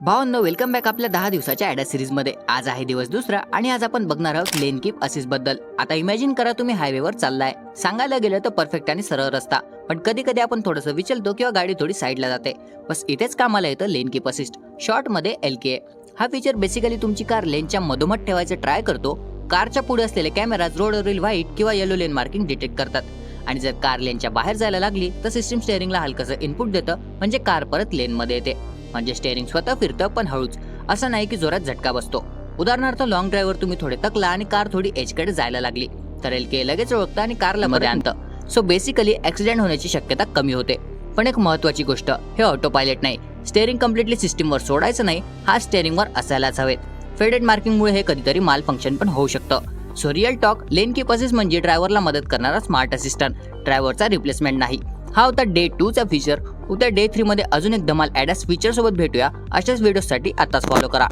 भावांनो welcome back आपल्या दहा दिवसाच्या ॲडा सिरीजमध्ये आज आहे दिवस दुसरा आणि आज आपण बघणार आहोत लेन कीपबद्दल. आता इमॅजिन करा तुम्ही हायवेवर चाललाय. सांगायला गेलं तर परफेक्ट आणि सरळ रस्ता. पण कधी कधी आपण थोडंसं विचलतो किंवा गाडी थोडी साईडला जाते. बस इथेच कामाला येतं लेन कीप असिस्ट शॉर्टमध्ये एल के हा फीचर बेसिकली तुमची कार लेनच्या मधोमध ठेवायचं ट्राय करतो. कारच्या पुढे असलेले कॅमेराज रोडवरील व्हाईट किंवा येलो लेन मार्किंग डिटेक्ट करतात. आणि जर कार लेनच्या बाहेर जायला लागली तर सिस्टीम स्टेअरिंगला हलकसं इनपुट देतं. म्हणजे कार परत लेनमध्ये येते. म्हणजे स्टेअरिंग स्वतः फिरतं पण हळूच. असं नाही की जोरात झटका बसतो. उदाहरणार्थ लॉंग ड्राईव्हर तुम्ही थोडे तकला आणि कार थोडी एजकडे जायला लागली. तर एल के लगेच ओळखतं आणि कारला मध्ये आणतं. सो बेसिकली ऍक्सिडेंट होण्याची शक्यता कमी होते. पण एक महत्वाची गोष्ट हे ऑटो पायलट नाही स्टेअरिंग कम्प्लिटली सिस्टीमवर सोडायचं नाही. हा स्टेअरिंगवर असायलाच हवेत. फेडेड मार्किंगमुळे हे कधीतरी माल फंक्शन पण होऊ शकतं. So real talk lane keep assist म्हणजे ड्रायव्हरला मदत करणारा स्मार्ट असिस्टंट ड्रायव्हरचा रिप्लेसमेंट नाही. हा होता डे टूचा फीचर उद्या डे थ्रीमध्ये अजून एक धमाल ॲडॅस फीचरसोबत भेटूया. अशाच व्हिडिओसाठी आताच फॉलो करा.